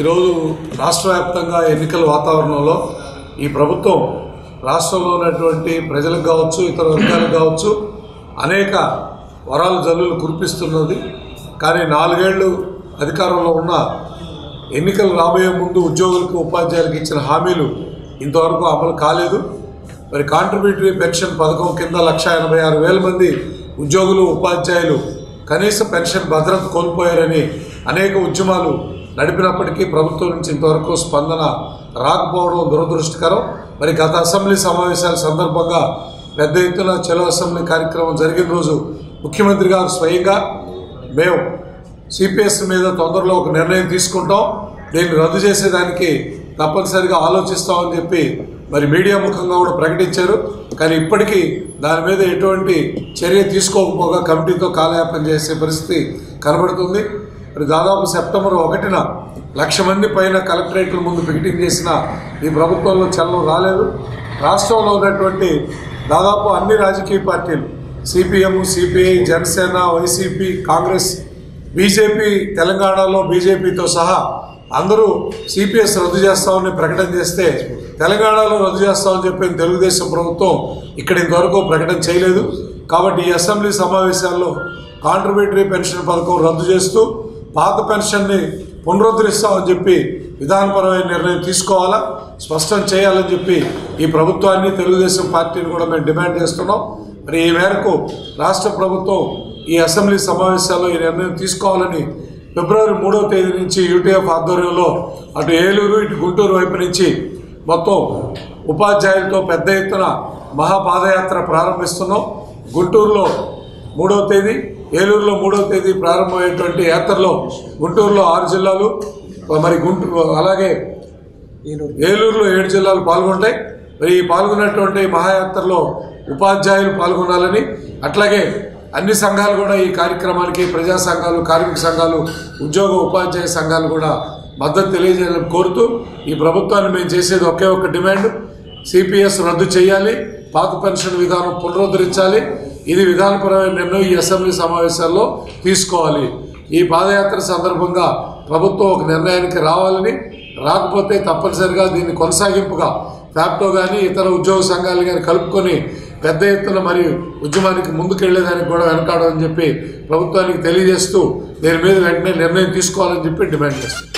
ఈరోజు రాష్ట్ర వ్యాప్తంగా ఎన్నికల వాతావరణంలో ఈ ప్రభుత్వం రాష్ట్రంలో ఉన్నటువంటి ప్రజలకు కావచ్చు ఇతర వర్గాలకు కావచ్చు అనేక వరాలు జల్లులు కురిపిస్తున్నది. కానీ నాలుగేళ్ళు అధికారంలో ఉన్న ఎన్నికలు రాబోయే ముందు ఉద్యోగులకు ఉపాధ్యాయులకు ఇచ్చిన హామీలు ఇంతవరకు అమలు కాలేదు. మరి కాంట్రిబ్యూటరీ పెన్షన్ పథకం కింద లక్ష ఎనభై ఆరు వేల మంది ఉద్యోగులు ఉపాధ్యాయులు కనీస పెన్షన్ భద్రత కోల్పోయారని అనేక ఉద్యమాలు నడిపినప్పటికీ ప్రభుత్వం నుంచి ఇంతవరకు స్పందన రాకపోవడం దురదృష్టకరం. మరి గత అసెంబ్లీ సమావేశాల సందర్భంగా పెద్ద ఎత్తున చలో అసెంబ్లీ కార్యక్రమం జరిగిన రోజు ముఖ్యమంత్రి గారు స్వయంగా మేము సిపిఎస్ మీద తొందరలో ఒక నిర్ణయం తీసుకుంటాం. దీన్ని రద్దు చేసేదానికి తప్పనిసరిగా ఆలోచిస్తామని చెప్పి మరి మీడియా ముఖంగా కూడా ప్రకటించారు. కానీ ఇప్పటికీ దాని మీద ఎటువంటి చర్య తీసుకోకపోగా కమిటీతో కాలయాపన చేసే పరిస్థితి కనబడుతుంది. మరి దాదాపు సెప్టెంబర్ ఒకటిన లక్ష మంది పైన కలెక్టరేట్ల ముందు పికెటింగ్ చేసిన ఈ ప్రభుత్వంలో చలనం రాలేదు. రాష్ట్రంలో ఉన్నటువంటి దాదాపు అన్ని రాజకీయ పార్టీలు CPM CPI Janasena YCP Congress BJP తెలంగాణలో బీజేపీతో సహా అందరూ సిపిఎస్ రద్దు చేస్తామని ప్రకటన చేస్తే తెలంగాణలో రద్దు చేస్తామని చెప్పిన తెలుగుదేశం ప్రభుత్వం ఇక్కడ ఇంతవరకు ప్రకటన చేయలేదు. కాబట్టి ఈ అసెంబ్లీ సమావేశాల్లో కాంట్రిబ్యూటరీ పెన్షన్ పథకం రద్దు చేస్తూ పాత పెన్షన్ని పునరుద్ధరిస్తామని చెప్పి విధానపరమైన నిర్ణయం తీసుకోవాలా? స్పష్టం చేయాలని చెప్పి ఈ ప్రభుత్వాన్ని తెలుగుదేశం పార్టీని కూడా మేము డిమాండ్ చేస్తున్నాం. మరి ఈ మేరకు రాష్ట్ర ప్రభుత్వం ఈ అసెంబ్లీ సమావేశాల్లో ఈ నిర్ణయం తీసుకోవాలని ఫిబ్రవరి మూడవ తేదీ నుంచి యూటీఎఫ్ ఆధ్వర్యంలో అటు ఏలూరు ఇటు గుంటూరు వైపు నుంచి మొత్తం ఉపాధ్యాయులతో పెద్ద ఎత్తున మహాపాదయాత్ర ప్రారంభిస్తున్నాం. గుంటూరులో మూడవ తేదీ ఏలూరులో మూడవ తేదీ ప్రారంభమయ్యేటువంటి యాత్రలో గుంటూరులో ఆరు జిల్లాలు మరి గుంటూరు అలాగే ఏలూరులో ఏడు జిల్లాలు పాల్గొంటాయి. మరి ఈ పాల్గొన్నటువంటి మహాయాత్రలో ఉపాధ్యాయులు పాల్గొనాలని అట్లాగే అన్ని సంఘాలు కూడా ఈ కార్యక్రమానికి ప్రజా సంఘాలు కార్మిక సంఘాలు ఉద్యోగ ఉపాధ్యాయ సంఘాలు కూడా మద్దతు తెలియజేయాలని కోరుతూ ఈ ప్రభుత్వాన్ని మేము చేసేది ఒకే ఒక్క డిమాండ్. సిపిఎస్ రద్దు చేయాలి పాత పెన్షన్ విధానం పునరుద్ధరించాలి ఇది విధానపరమైన నిర్ణయం ఈ అసెంబ్లీ సమావేశాల్లో తీసుకోవాలి. ఈ పాదయాత్ర సందర్భంగా ప్రభుత్వం ఒక నిర్ణయానికి రావాలని రాకపోతే తప్పనిసరిగా దీన్ని కొనసాగింపుగా ఫ్యాప్టో కానీ ఇతర ఉద్యోగ సంఘాలు కానీ కలుపుకొని పెద్ద ఎత్తున మరి ఉద్యమానికి ముందుకెళ్ళేదానికి కూడా వెనకాడని చెప్పి ప్రభుత్వానికి తెలియజేస్తూ దీని మీద వెంటనే నిర్ణయం తీసుకోవాలని చెప్పి డిమాండ్ చేస్తాం